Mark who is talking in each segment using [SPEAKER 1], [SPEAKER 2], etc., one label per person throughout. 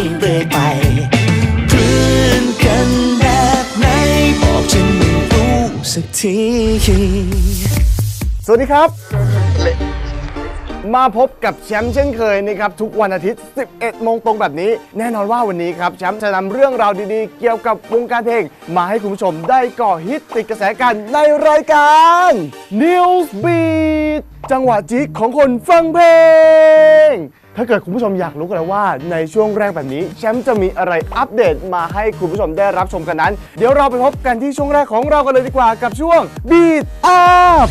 [SPEAKER 1] เรื่อยไปเพื่อนกันแบบไหนบอกฉันไม่รู้สักที
[SPEAKER 2] สวัสดีครับ มาพบกับแชมป์เช่นเคยนะครับ ทุกวันอาทิตย์ 11 โมงตรงแบบนี้ แน่นอนว่าวันนี้ครับแชมป์จะนำเรื่องราวดีๆ เกี่ยวกับวงการเพลง มาให้คุณผู้ชมได้ก่อฮิตติดกระแสกันในรายการ News Beat จังหวะจิ๊กของคนฟังเพลง ถ้าเกิดคุณผู้ชมอยากรู้กันแล้วว่าในช่วงแรกแบบนี้ แชมป์จะมีอะไรอัปเดตมาให้คุณผู้ชมได้รับชมกันนั้น เดี๋ยวเราไปพบกันที่ช่วงแรกของเรากันเลยดีกว่ากับช่วง Beat Up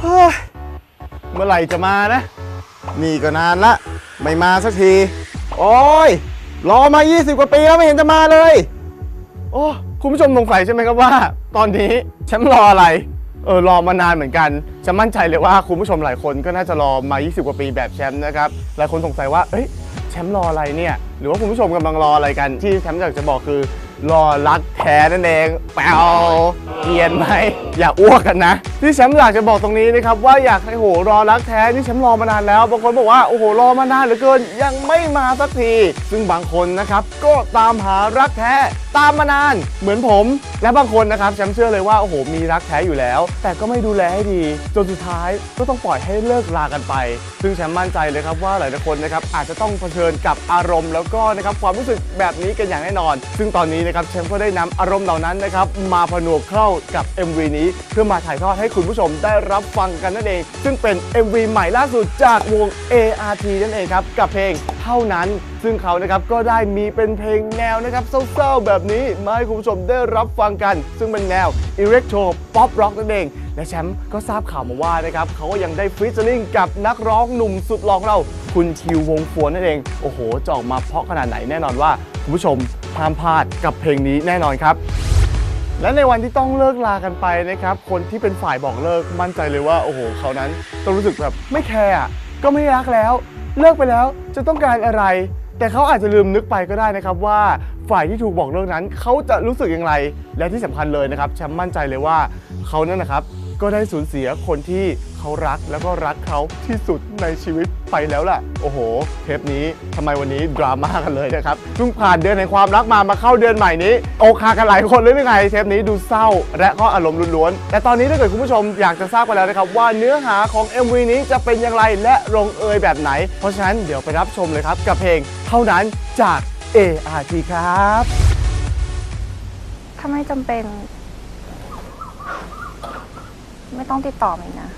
[SPEAKER 2] เฮ้ยเมื่อไหร่จะมานะ นี่ก็นานละ ไม่มาสักที โอ้ย รอมา 20 กว่าปีแล้วไม่เห็นจะมาเลย โอ้ คุณผู้ชมสงสัยใช่ไหมครับว่า ตอนนี้แชมป์รออะไรเออรอมานานเหมือนกันจะมั่นใจเลยว่าคุณผู้ชมหลายคนก็น่าจะรอมา 20 กว่าปีแบบแชมป์นะครับหลายคนสงสัยว่าเอ้ยแชมป์รออะไรเนี่ย หรือว่าคุณผู้ชมกำลังรออะไรกันที่แชมป์อยากจะบอกคือ รอรักแท้นั่นเองแปวเกรียนไหมอย่าอ้วกกันนะที่แชมป์อยากจะบอกตรงนี้นะครับว่าอยากให้โหรอรักแท้ที่แชมป์รอมานานแล้วบางคนบอกว่าโอ้โหรอมานานเหลือเกินยังไม่มาสักที ซึ่งบางคนนะครับก็ตามหารักแท้ตามมานานเหมือนผม และบางคนนะครับแชมป์เชื่อเลยว่าโอ้โหมีรักแท้อยู่แล้ว แต่ก็ไม่ดูแลให้ดี จนสุดท้ายก็ต้องปล่อยให้เลิกลากันไป ซึ่งแชมป์มั่นใจเลยครับว่าหลายคนนะครับอาจจะต้องเผชิญกับอารมณ์ แล้วก็นะครับความรู้สึกแบบนี้กันอย่างแน่นอน ซึ่งตอนนี้นะครับแชมป์ก็ได้นำอารมณ์เหล่านั้นนะครับมาผนวกเข้ากับ MV นี้เพื่อมาถ่ายทอดให้คุณผู้ชมได้รับฟังกันนั่นเอง ซึ่งเป็น MV ใหม่ล่าสุดจากวง ART นั่นเองครับกับเพลงเท่านั้น ซึ่งเขานะครับก็ได้มีเป็นเพลงแนวนะครับเศร้าๆแบบนี้มาให้คุณผู้ชมได้รับฟังกัน ซึ่งเป็นแนว Electro Pop Rock นั่นเอง และแชมป์ก็ทราบข่าวมาว่านะครับเขาก็ยังได้ฟีเจอริงกับนักร้องหนุ่มสุดหล่อของเรา คุณคิววงฟัวนนั่นเอง โอ้โหจะออกมาเพราะขนาดไหนแน่นอนว่าคุณผู้ชม ห้ามพลาดกับเพลงนี้แน่นอนครับ และในวันที่ต้องเลิกลากันไปนะครับ คนที่เป็นฝ่ายบอกเลิกมั่นใจเลยว่าโอ้โหเขานั้นต้องรู้สึกแบบไม่แคร์ก็ไม่รักแล้ว เลิกไปแล้วจะต้องการอะไร แต่เขาอาจจะลืมนึกไปก็ได้นะครับว่าฝ่ายที่ถูกบอกเลิกนั้นเขาจะรู้สึกอย่างไร และที่สำคัญเลยนะครับแชมป์มั่นใจเลยว่าเขานั้นนะครับก็ได้สูญเสียคนที่ เขารักแล้วก็รักเขาที่สุดในชีวิตไปแล้วล่ะ โอ้โห เทปนี้ทำไมวันนี้ดราม่ากันเลยนะครับเพิ่งผ่านเดือนแห่งความรักมามาเข้าเดือนใหม่นี้อกหักกันหลายคนเลยหรือไงเทปนี้ดูเศร้า และก็อารมณ์ล้วนๆแต่ตอนนี้ถ้าเกิดคุณผู้ชมอยากจะทราบไปแล้วนะครับว่าเนื้อหาของ MV นี้จะเป็นอย่างไรและลงเอยแบบไหน เพราะฉะนั้นเดี๋ยวไปรับชมเลยครับกับเพลงเท่านั้นจาก ART ครับ
[SPEAKER 3] ถ้าไม่จำเป็น ไม่ต้องติดต่อมาอีนะ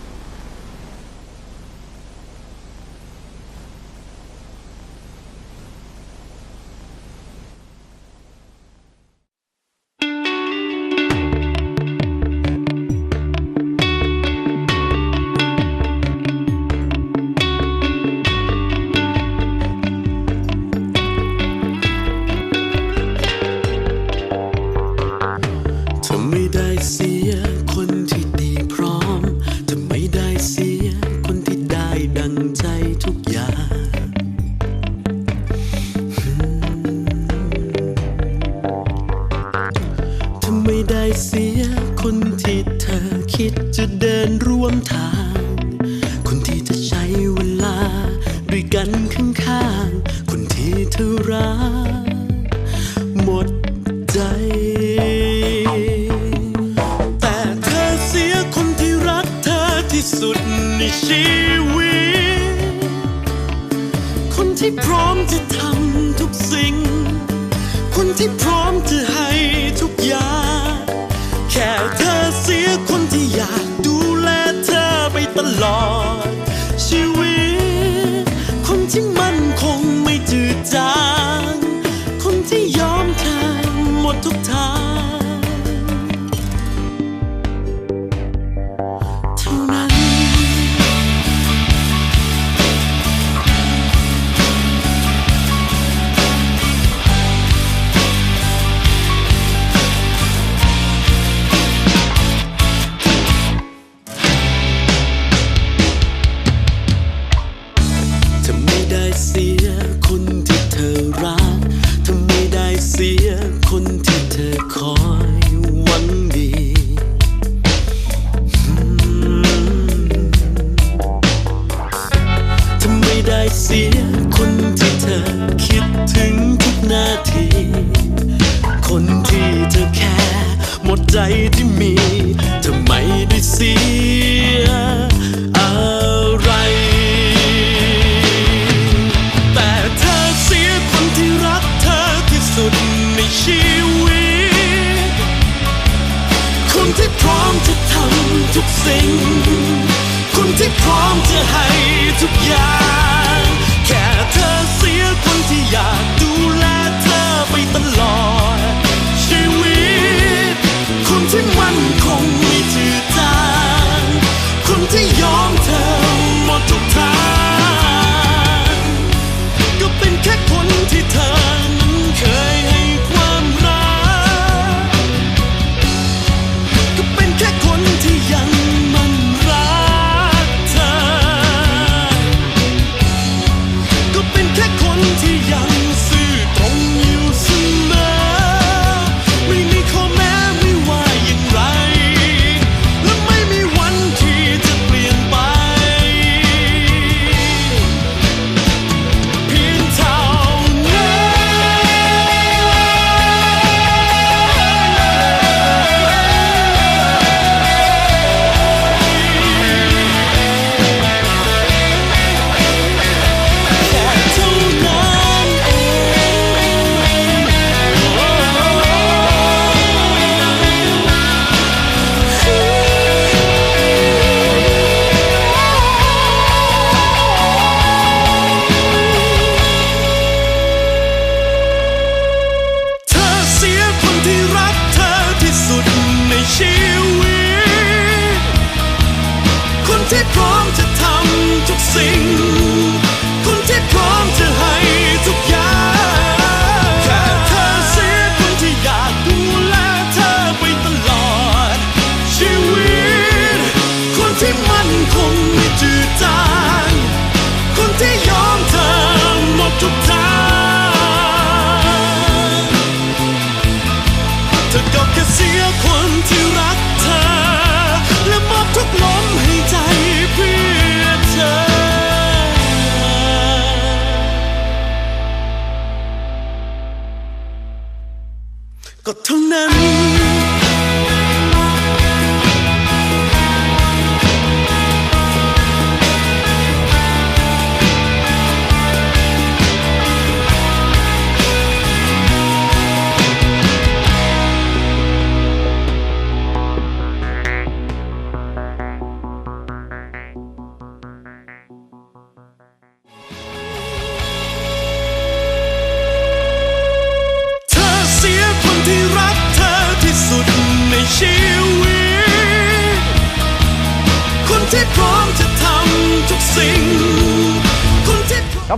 [SPEAKER 3] ก็เท่านั้น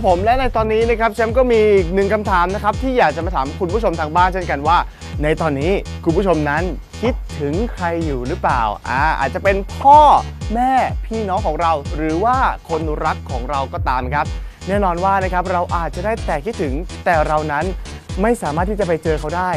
[SPEAKER 2] ผมและในตอนนี้นะครับแชมป์ก็มีอีกหนึ่งคำถามนะครับที่อยากจะมาถามคุณผู้ชมทางบ้านเช่นกันว่า ในตอนนี้คุณผู้ชมนั้นคิดถึงใครอยู่หรือเปล่าอ่าอาจจะเป็นพ่อแม่พี่น้องของเรา หรือว่าคนรักของเราก็ตามครับ แน่นอนว่านะครับเราอาจจะได้แต่คิดถึงแต่เรานั้นไม่สามารถที่จะไปเจอเขาได้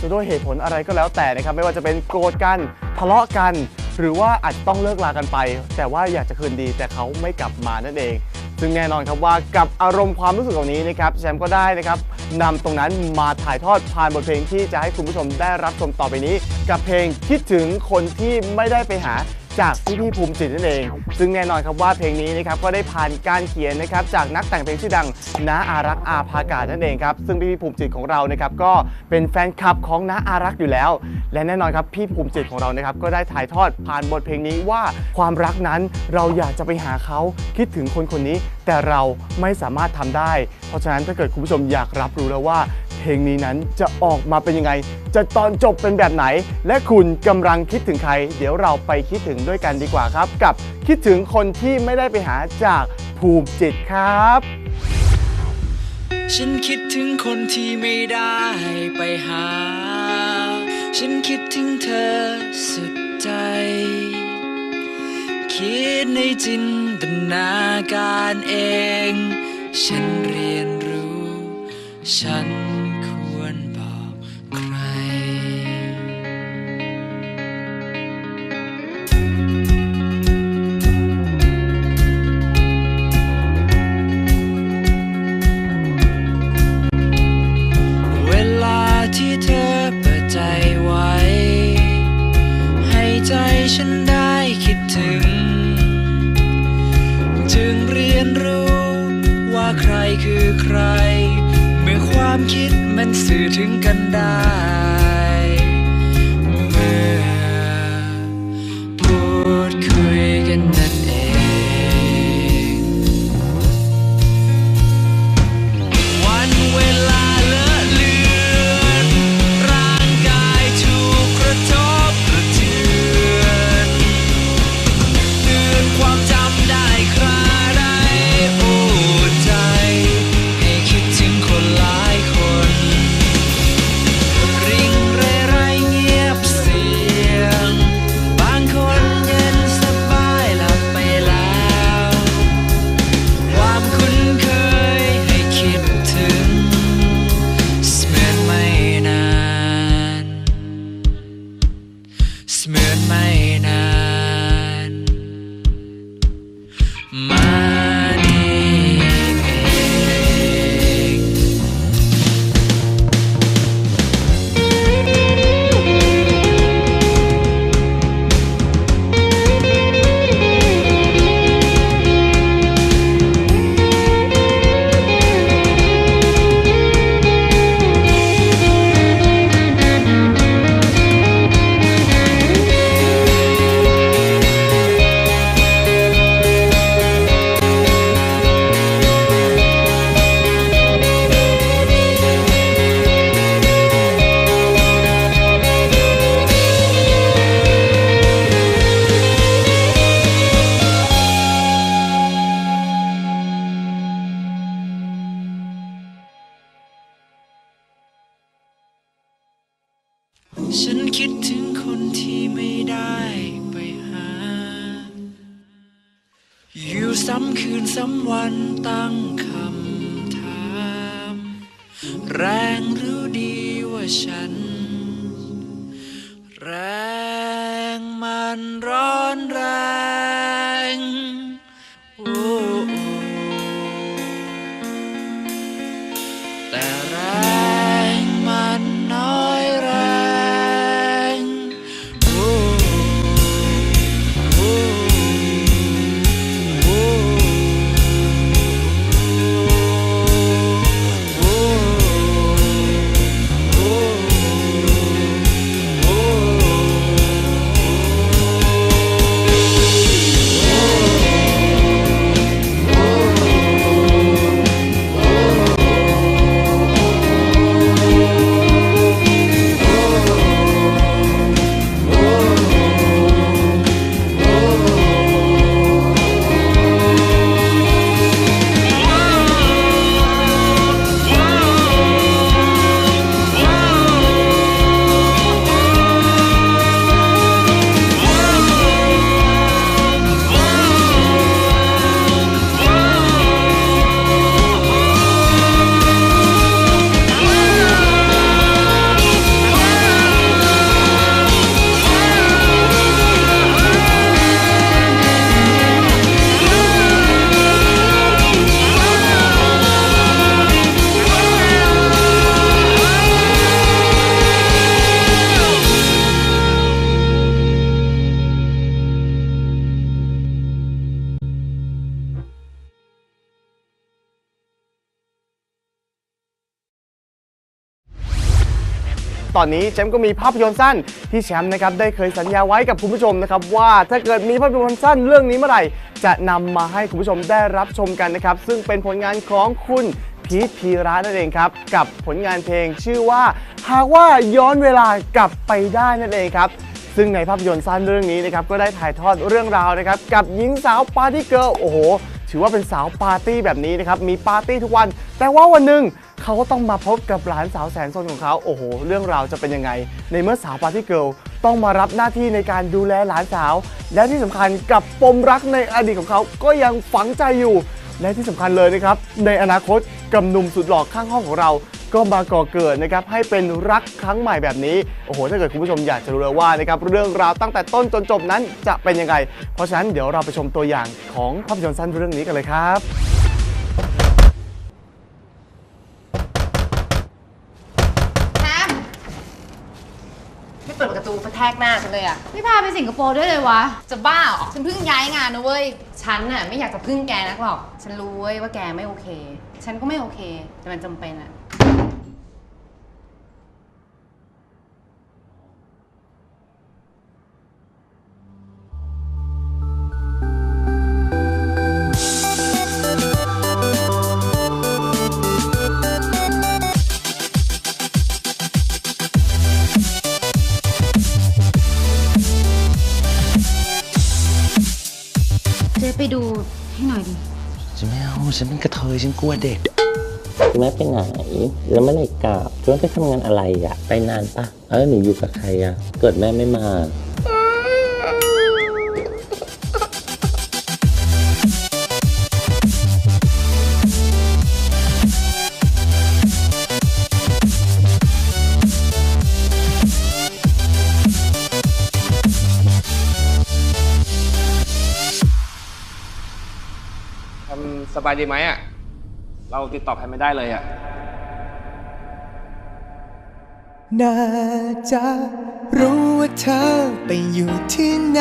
[SPEAKER 2] จะด้วยเหตุผลอะไรก็แล้วแต่นะครับ ไม่ว่าจะเป็นโกรธกันทะเลาะกัน หรือว่าอาจจะต้องเลิกลากันไป แต่ว่าอยากจะคืนดีแต่เขาไม่กลับมานั่นเอง ซึ่งแน่นอนครับว่ากับอารมณ์ความรู้สึกเหล่านี้นะครับแชมป์ก็ได้นะครับนำตรงนั้นมาถ่ายทอดผ่านบทเพลงที่จะให้คุณผู้ชมได้รับชมต่อไปนี้ กับเพลงคิดถึงคนที่ไม่ได้ไปหา จากพี่พี่ภูมิจิตนั่นเอง ซึ่งแน่นอนครับว่าเพลงนี้นะครับก็ได้ผ่านการเขียนนะครับจากนักแต่งเพลงชื่อดังน้าอารักษ์อาภากาศนั่นเองครับซึ่งพี่พี่ภูมิจิตของเรานะครับก็เป็นแฟนคลับของน้าอารักษ์อยู่แล้ว และแน่นอนครับพี่ภูมิจิตของเรานะครับก็ได้ถ่ายทอดผ่านบทเพลงนี้ว่าความรักนั้นเราอยากจะไปหาเขาคิดถึงคนคนนี้ แต่เราไม่สามารถทำได้ เพราะฉะนั้นถ้าเกิดคุณผู้ชมอยากรับรู้แล้วว่า ลงนี้นั้นจะออกมาเป็นยังไง จะตอนจบเป็นแบบไหน และคุณกำลังคิดถึงใคร เดี๋ยวเราไปคิดถึงด้วยกันดีกว่าครับ กับคิดถึงคนที่ไม่ได้ไปหาจากภูมิจิตครับ
[SPEAKER 4] ฉันคิดถึงคนที่ไม่ได้ไปหา ฉันคิดถึงเธอสุดใจ คิดในจินตนาการเอง ฉันเรียนรู้ ฉัน สื่อถึงกันได้ันตั้งคำถาม แรงรู้ดีว่าฉัน แรงมันร้อนแรง อนนี้แช
[SPEAKER 2] มป์ก็มีภาพยนตร์สั้นที่แชมป์นะครับได้เคยสัญญาไว้กับคุณผู้ชมนะครับว่าถ้าเกิดมีภาพยนตร์สั้นเรื่องนี้เมื่อไหร่ จะนำมาให้คุณผู้ชมได้รับชมกันนะครับซึ่งเป็นผลงานของคุณพีทพีระนั่นเองครับ กับผลงานเพลงชื่อว่า หากว่าย้อนเวลากลับไปได้นั่นเองครับ ซึ่งในภาพยนตร์สั้นเรื่องนี้นะครับก็ได้ถ่ายทอดเรื่องราวนะครับกับหญิงสาวปาร์ตี้เกิร์ลโอ้โห ถือว่าเป็นสาวปาร์ตี้แบบนี้นะครับ มีปาร์ตี้ทุกวัน แต่ว่าวันหนึ่งเขาก็ต้องมาพบกับหลานสาวแสนซนของเขา โอ้โห เรื่องราวจะเป็นยังไง ในเมื่อสาวปาร์ตี้เกิลต้องมารับหน้าที่ในการดูแลหลานสาว และที่สำคัญกับปมรักในอดีตของเขาก็ยังฝังใจอยู่ และที่สำคัญเลยนะครับ ในอนาคตกับหนุ่มสุดหล่อข้างห้องของเรา ก็มาก่อเกิดนะครับให้เป็นรักครั้งใหม่แบบนี้โอ้โหถ้าเกิดคุณผู้ชมอยากจะรู้เลยว่านะครับเรื่องราวตั้งแต่ต้นจนจบนั้นจะเป็นยังไง เพราะฉะนั้นเดี๋ยวเราไปชมตัวอย่างของภาพยนตร์สั้นเรื่องนี้กันเลยครับ
[SPEAKER 5] แฮมไม่เปิดประตูกระแทกหน้าฉันเลยอะ
[SPEAKER 6] ไม่พาไปสิงคโปร์ด้วยเลยวะ
[SPEAKER 5] จะบ้าเหรอฉันเพิ่งย้ายงานนะเว้ย ฉันน่ะไม่อยากจะพึ่งแกนักหรอก ฉันรู้เว้ยว่าแกไม่โอเค ฉันก็ไม่โอเค แต่มันจำเป็นอะ
[SPEAKER 4] กระเทยฉันกลัวเด็ก
[SPEAKER 7] แม่ไปไหน แล้วเมื่อไหร่กลับช่วงไปทำงานอะไรอะไปนานปะเออหนูอยู่กับใครอะเกิดแม่ไม่มา
[SPEAKER 8] แพมสบายดีไหมอะ เราติดต่อแพมไม่ได้เลยอะ
[SPEAKER 1] น่าจะรู้ว่าเธอไปอยู่ที่ไหน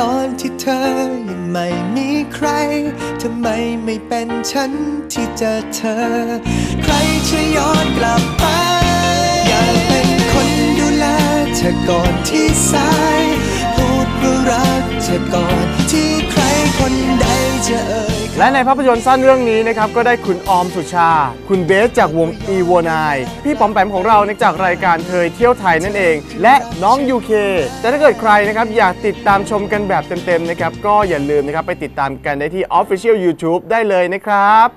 [SPEAKER 1] ตอนที่เธอยังไม่มีใครทำไมไม่เป็นฉันที่เจอเธอ ใครช่วยย้อนกลับไปอยากเป็นคนดูแลเธอก่อนที่สาย พูดว่ารักเธอก่อนที่ใครคนใดจะเอ่ย
[SPEAKER 2] และในภาพยนตร์สั้นเรื่องนี้นะครับก็ได้คุณออมสุชา คุณเบสจากวง e ีโวนายพี่ปอมแปมของเราในจากรายการเทยเที่ยวไทยนั่นเอง และน้องยูเคแต่ถ้าเกิดใครนะครับอยากติดตามชมกันแบบเต็มๆนะครับก็อย่าลืมนะครับไปติดตามกันได้ที่ Official YouTube ได้เลยนะครับ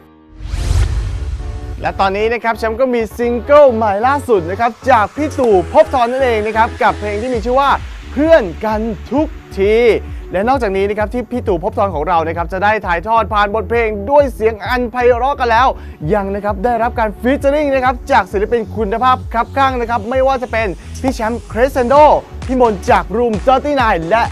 [SPEAKER 2] และตอนนี้นะครับแชมป์ก็มีซิงเกิลใหม่ล่าสุดนะครับจากพี่ตู่ภพบทรนั่นเองนะครับกับเพลงที่มีชื่อว่าเพื่อนกันทุกที และนอกจากนี้นะครับที่พี่ตู่พบทรของเรานะครับจะได้ถ่ายทอดผ่านบทเพลงด้วยเสียงอันไพเราะกันแล้ว ยังนะครับได้รับการฟีเจอริงนะครับจากศิลปินคุณภาพครับข้างนะครับไม่ว่าจะเป็นพี่แชมป์คริสเซนโดพี่มนจากรูม39และ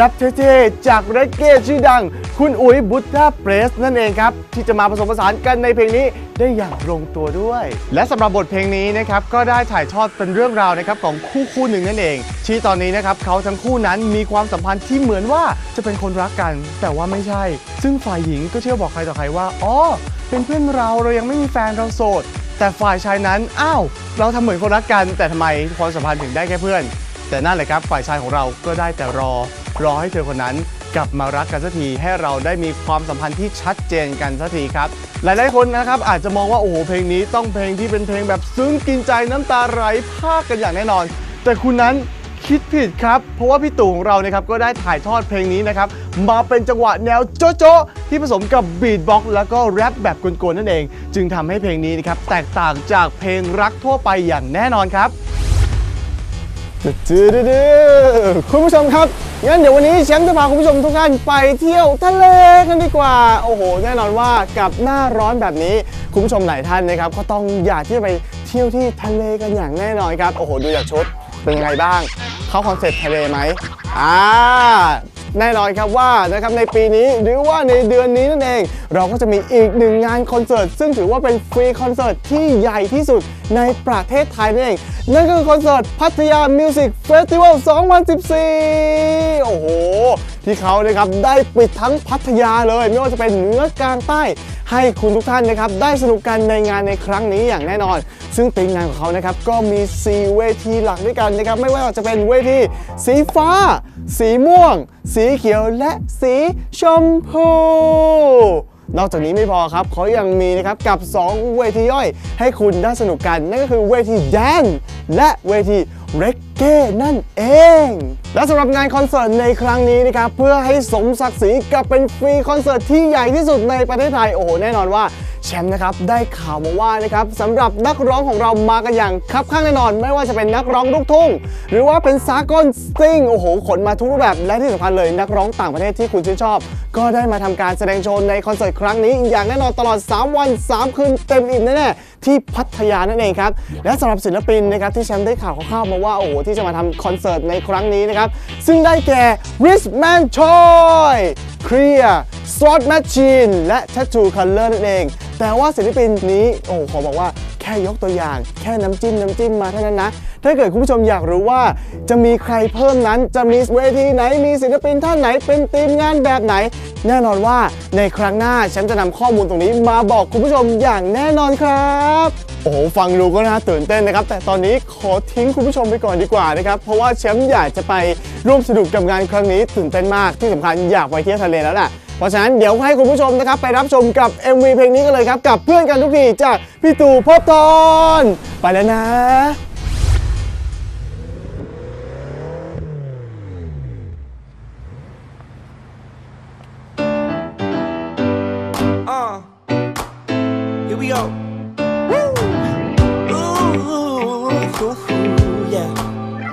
[SPEAKER 2] รับเท่ๆจากเรกเก้ชื่อดัง คุณอุ๋ยบุตตาเปรสนั่นเองครับ ที่จะมาผสมผสานกันในเพลงนี้ได้อย่างลงตัวด้วย และสำหรับบทเพลงนี้นะครับก็ได้ถ่ายทอดเป็นเรื่องราวนะครับของคู่คู่หนึ่งนั่นเอง ที่ตอนนี้นะครับเขาทั้งคู่นั้นมีความสัมพันธ์ที่เหมือนว่าจะเป็นคนรักกัน แต่ว่าไม่ใช่ ซึ่งฝ่ายหญิงก็เชื่อบอกใครต่อใครว่าอ๋อเป็นเพื่อนเราเรายังไม่มีแฟนเราโสดแต่ฝ่ายชายนั้นอ้าวเราทำเหมือนคนรักกัน แต่ทำไมความสัมพันธ์ถึงได้แค่เพื่อน แต่นั่นแหละครับฝ่ายชายของเราก็ได้แต่รอ รอให้เธอคนนั้นกลับมารักกันสักทีให้เราได้มีความสัมพันธ์ที่ชัดเจนกันสักทีครับ หลายๆคนนะครับอาจจะมองว่าโอ้โหเพลงนี้ต้องเพลงที่เป็นเพลงแบบซึ้งกินใจน้ำตาไหลพากกันอย่างแน่นอน แต่คุณนั้นคิดผิดครับ เพราะว่าพี่ตู่ของเรานะครับก็ได้ถ่ายทอดเพลงนี้นะครับมาเป็นจังหวะแนวโจ๊ะที่ผสมกับบีทบ็อกแล้วก็แรปแบบกวนๆนั่นเอง จึงทำให้เพลงนี้นะครับแตกต่างจากเพลงรักทั่วไปอย่างแน่นอนครับ คุณผู้ชมครับ งั้นเดี๋ยววันนี้แชมป์จะพาคุณผู้ชมทุกท่านไปเที่ยวทะเลกันดีกว่า โอ้โห แน่นอนว่ากับหน้าร้อนแบบนี้ คุณผู้ชมหลายท่านนะครับ ก็ต้องอยากที่จะไปเที่ยวที่ทะเลกันอย่างแน่นอนครับ โอ้โห ดูจากชุดเป็นยังไงบ้าง เข้าคอนเซ็ปต์ทะเลไหมอ่า แน่นอนครับว่านะครับในปีนี้หรือว่าในเดือนนี้นั่นเอง เราก็จะมีอีกหนึ่งงานคอนเสิร์ตซึ่งถือว่าเป็นฟรีคอนเสิร์ตที่ใหญ่ที่สุดในประเทศไทยนั่นเองนั่นก็คือคอนเสิร์ตพัทยามิวสิกเฟสติวัล2014 โอ้โห ที่เขานะครับได้ปิดทั้งพัทยาเลย ไม่ว่าจะเป็นเหนือกลางใต้ ให้คุณทุกท่านนะครับได้สนุกกันในงานในครั้งนี้อย่างแน่นอน ซึ่งธีมงานของเขานะครับก็มี 4 เวทีหลักด้วยกันนะครับไม่ว่าจะเป็นเวทีสีฟ้า สีม่วง สีเขียวและสีชมพูนอกจากนี้ไม่พอครับเขายังมีนะครับกับ 2 เวทีย่อย ให้คุณได้สนุกกันนั่นก็คือเวทีแดนและเวที เรกเก้นั่นเอง และสำหรับงานคอนเสิร์ตในครั้งนี้นะครับ เพื่อให้สมศักดิ์ศรีกับเป็นฟรีคอนเสิร์ตที่ใหญ่ที่สุดในประเทศไทย โอ้โห แน่นอนว่าแชมป์นะครับได้ข่าวมาว่านะครับสำหรับนักร้องของเรามากันอย่างคับข้างแน่นอน ไม่ว่าจะเป็นนักร้องลูกทุ่ง หรือว่าเป็นสากลสติงโอ้โหขนมาทุกรูปแบบและที่สำคัญเลยนักร้องต่างประเทศที่คุณชื่นชอบ ก็ได้มาทำการแสดงโชว์ในคอนเสิร์ตครั้งนี้อย่างแน่นอนตลอด 3 วัน 3 คืนเต็มอิ่มแน่ๆ ที่พัทยานั่นเองครับ และสำหรับศิลปินนะครับที่แชมป์ได้ข่าวคร่าวๆมาว่า โอ้โห ที่จะมาทำคอนเสิร์ตในครั้งนี้นะครับ ซึ่งได้แก่ Richman Choi Clear Slot Machine และ Tattoo Color นั่นเอง แต่ว่าศิลปินนี้ โอ้โห ขอบอกว่า แค่ยกตัวอย่าง แค่น้ำจิ้มน้ำจิ้มมาเท่านั้นนะ ถ้าเกิดคุณผู้ชมอยากรู้ว่า จะมีใครเพิ่มนั้น จะมีเวทีไหนมีศิลปินท่านไหนเป็นทีมงานแบบไหน แน่นอนว่าในครั้งหน้าฉันจะนำข้อมูลตรงนี้มาบอกคุณผู้ชมอย่างแน่นอนครับโอ้โหฟังดูก็น่าตื่นเต้นนะครับ แต่ตอนนี้ขอทิ้งคุณผู้ชมไปก่อนดีกว่านะครับ เพราะว่าแชมป์อยากจะไปร่วมสนุกกับงานครั้งนี้ตื่นเต้นมากที่สำคัญอยากไปเที่ยวทะเลแล้วแหละ เพราะฉะนั้นเดี๋ยวให้คุณผู้ชมนะครับไปรับชมกับ MV เพลงนี้กันเลยครับ กับเพื่อนกันทุกทีจากพี่ตู่พบตอนไปแล้วนะ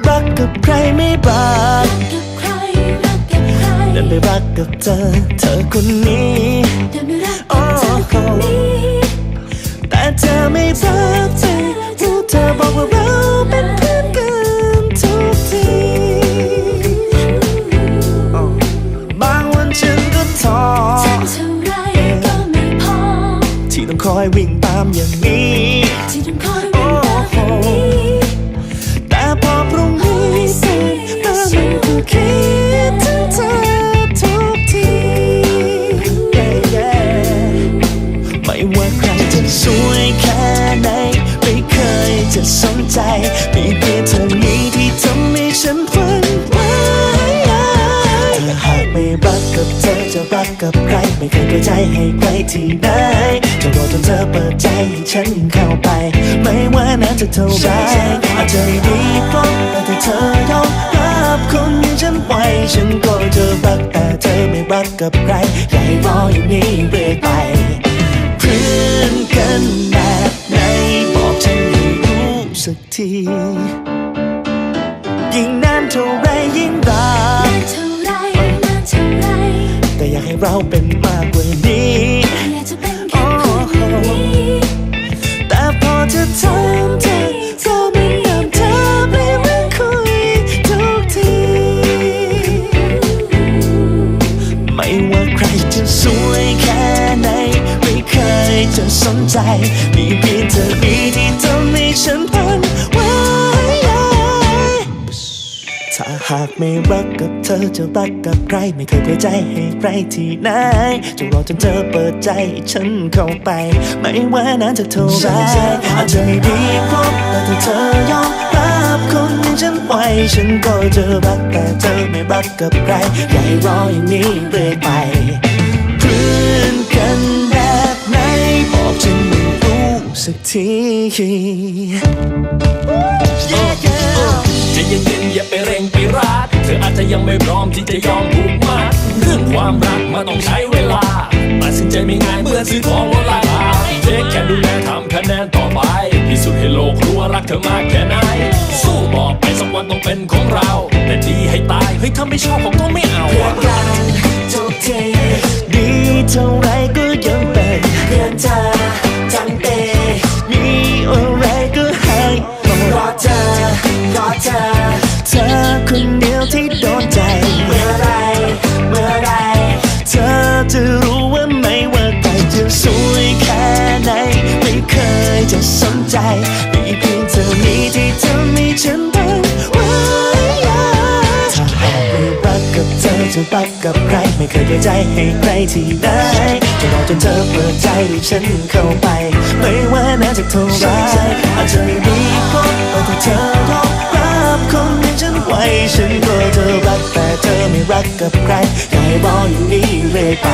[SPEAKER 4] รั
[SPEAKER 1] กกับใครไม่บาด ดันไปรักกับเธอ เธอคนนี้โอ้โหแต่เธอไม่รักเธอรู้เธอบอกว่าเราเป็นเพื่อนกันทุกทีบางวันฉันก็ท้อที่ต้องคอยวิ่งตามอย่างนี้ สนใจ มีเพียงเธอนี้ที่ทำให้ฉันฝันไว้ถ้าหากไม่รักกับเธอจะรักกับใคร ไม่เคยเปิดใจให้ใครที่ไหนจะรอจนเธอเปิดใจให้ฉันเข้าไป ไม่ว่านานจะเท่าไรอาจจะไม่ดีพบแต่เธอยอมรับคนอย่ฉันไว้ฉันก็จะรักแต่เธอไม่รักกับใครอย่าให้รออย่างนี้เรื่อยไปเพื่อนกันแบบไหนบอกฉันให้รู้ สักที ยิ่งนานเท่าไรยิ่งรักแต่อยากให้เราเป็นมากกว่านี้แต่พอจะทำเธอก็ไม่ยอมเธอไม่มาคุยทุกที ไม่ว่าใครจะสวยแค่ไหน ไม่เคยจะสนใจมีเพียงเธอนี้ที่ทำให้ หากไม่รักกับเธอจะรักกับใคร ไม่เคยเปิดใจให้ใครที่ไหนจะรอจนเธอเปิดใจฉันเข้าไป ไม่ว่านานจะเท่าไรอาจจะไม่ดีพบแต่ถ้าเธอยอมรับคนอย่ฉันไว้ฉันก็จะรักแต่เธอไม่รักกับใครอย่าให้รออย่างนี้เรื่อยไปเพื่อนกันแบบไหนบอกฉันไม่รู้สักที Yeah, yeah.
[SPEAKER 4] ใจะเย็นๆอย่าไปเร่ง รัก เธออาจจะยังไม่พร้อมที่จะยอมผูกมัดเรื่องความรักมันต้องใช้เวลาตัดสินใจไม่ง่ายเมื่อซื้อของลดราคาเทคแค่ดูแลทำคะแนนต่อไปพิสูจน์ให้โลกรู้ว่ารักเธอมากแค่ไหน สู้ต่อไปสักวันต้องเป็นของเรา แต่ดีให้ตาย เฮ้ยถ้าไม่ชอบผมก็ไม่เอา
[SPEAKER 1] เพื่อ
[SPEAKER 4] อะ
[SPEAKER 1] นกันทุกทีดีเท่าไรก็ยังเป็นเพื่อนเธ กับเธอจะรักกับใคร ไม่เคยเปิดใจให้ใครที่ไหนจะรอจนเธอเปิดใจให้ฉันเข้าไป ไม่ว่านาจะเท่าไรอาจจะไม่มีพบแต่เธอยอมรับคนอย่างฉันไว้ฉันก็จะรักแต่เธอไม่รักกับใครอย่าให้รออย่างนี้เรื่อยไป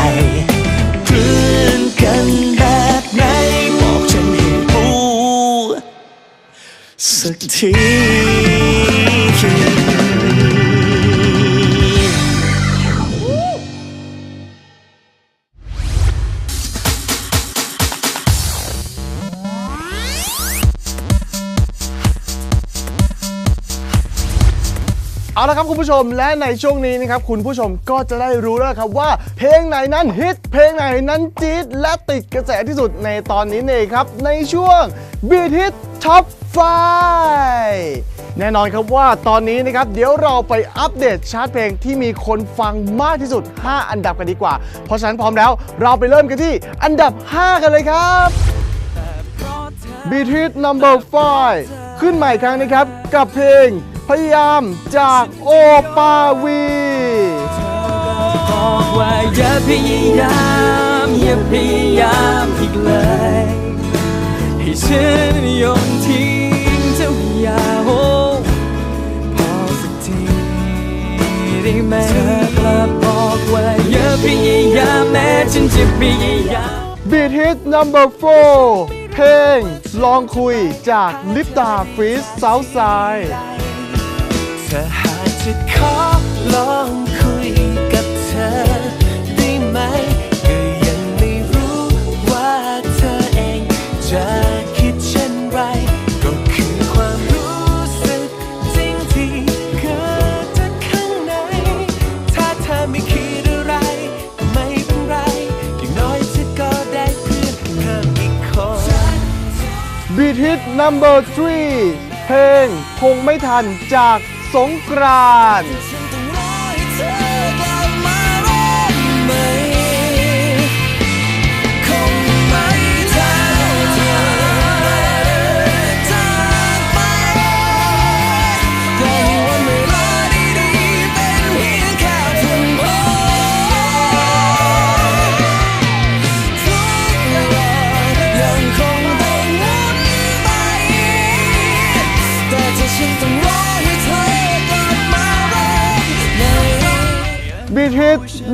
[SPEAKER 1] เพื่อนกันแบบไหนบอกฉันให้รู้สักที
[SPEAKER 2] ละครับคุณผู้ชมและในช่วงนี้นะครับคุณผู้ชมก็จะได้รู้แล้วครับว่า เพลงไหนนั้นฮิตเพลงไหนนั้นจี๊ดและติดกระแสที่สุดในตอนนี้เองครับในช่วง Beat Hit Top 5แน่นอนครับว่าตอนนี้นะครับเดี๋ยวเราไปอัปเดตชาร์ตเพลงที่มีคนฟังมากที่สุด 5 อันดับกันดีกว่า เพราะฉะนั้นพร้อมแล้วเราไปเริ่มกันที่อันดับ 5 กันเลยครับ Beat Hit Number 5ขึ้นใหม่ครั้งนะครับกับเพลง พยายามจากโอปาวี
[SPEAKER 4] บอกว่าอย่าพยายามอย่าพยายามอีกเลยให้ฉันโยนทิ้งเจ้าอย่าโหพอสักทีได้ไหมเธอกลับบอกว่าอย่าพยายามแม้ฉันจะพยายาม
[SPEAKER 2] Beat Hit Number 4เพลงลองคุยจากลิปตาฟรีสเซาไซ
[SPEAKER 1] ถ้หากจะขอลองคุยกับเธอได้ไหม ก็ยังไม่รู้ว่าเธอเองจะคิดเช่นไร ก็คือความรู้สึกจริงที่เกิดจากข้างใน ถ้าเธอไม่คิดอะไร ไม่เป็นไร อย่างน้อยเธอก็ได้เพื่อนเพิ่มอีกคน
[SPEAKER 2] Beat Hit Number 3เพลงคงไม่ทันจาก งกรานต์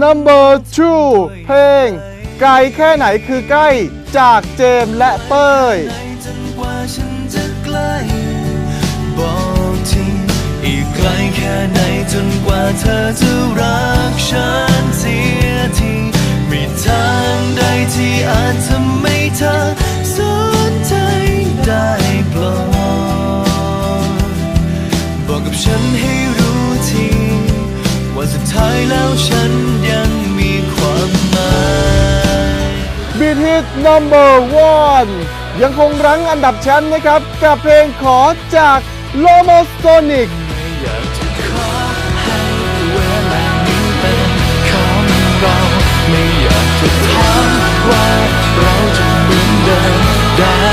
[SPEAKER 2] Number 2เพลง ไกลแค่ไหนคือใกล้จากเจมและเต้ย
[SPEAKER 3] จนกว่าฉันจะใกล้บอกทีอีกไกลแค่ไหนจนกว่าเธอจะรักฉันเสียทีมีทางใดที่อาจทำให้เธอสนใจได้โปรดบอกกับฉันให้ ท้ายแล้วฉันยังมีความหมาย
[SPEAKER 2] Beat Hit Number One ยังคงรั้งอันดับแชมป์นะครับ กับเพลงขอจาก Lomo Sonic
[SPEAKER 3] อยากจะขอให้เวลานี้เป็นของเราไม่อยากจะถามว่าเราจะเหมือนเดิมได้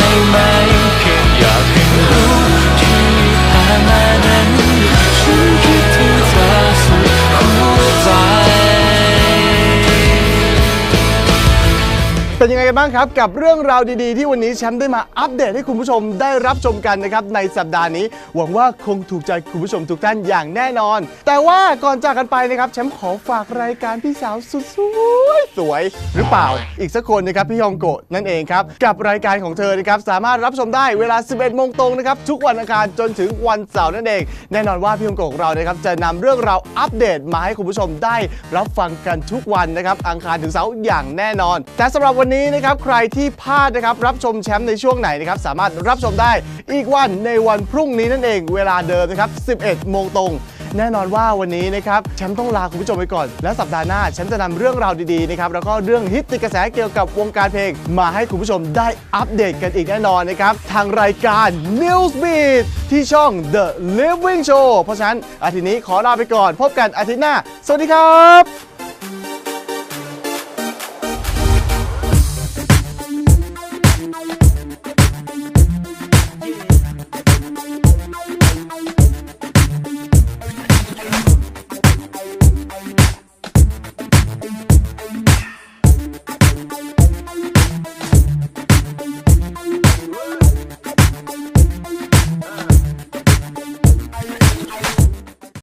[SPEAKER 2] เป็นยังไงกันบ้างครับ กับเรื่องราวดีๆ ที่วันนี้แชมป์ได้มาอัปเดตให้คุณผู้ชมได้รับชมกันนะครับในสัปดาห์นี้ หวังว่าคงถูกใจคุณผู้ชมทุกท่านอย่างแน่นอน แต่ว่าก่อนจากกันไปนะครับแชมป์ขอฝากรายการพี่สาวสุดสวยสวย หรือเปล่า อีกสักคนนะครับพี่ฮองโกะนั่นเองครับกับรายการของเธอนะครับสามารถรับชมได้เวลา 11โมงตรงนะครับทุกวันอังคารจนถึงวันเสาร์นั่นเอง แน่นอนว่าพี่ฮองโกะของเรานะครับจะนำเรื่องราวอัปเดตมาให้คุณผู้ชมได้รับฟังกันทุกวันนะครับอังคารถึงเสาร์อย่างแน่นอน แต่สำหรับวันนี้นะครับใครที่พลาดนะครับรับชมแชมป์ในช่วงไหนนะครับสามารถรับชมได้อีกวันในวันพรุ่งนี้นั่นเอง เวลาเดิมนะครับ 11 โมงตรง แน่นอนว่าวันนี้นะครับแชมป์ต้องลาคุณผู้ชมไปก่อน และสัปดาห์หน้าแชมป์จะนำเรื่องราวดีๆนะครับแล้วก็เรื่องฮิตติดกระแสเกี่ยวกับวงการเพลง มาให้คุณผู้ชมได้อัปเดตกันอีกแน่นอนนะครับทางรายการ Newsbeat ที่ช่อง The Living Show เพราะฉะนั้นอาทิตย์นี้ขอลาไปก่อน พบกันอาทิตย์หน้า สวัสดีครับ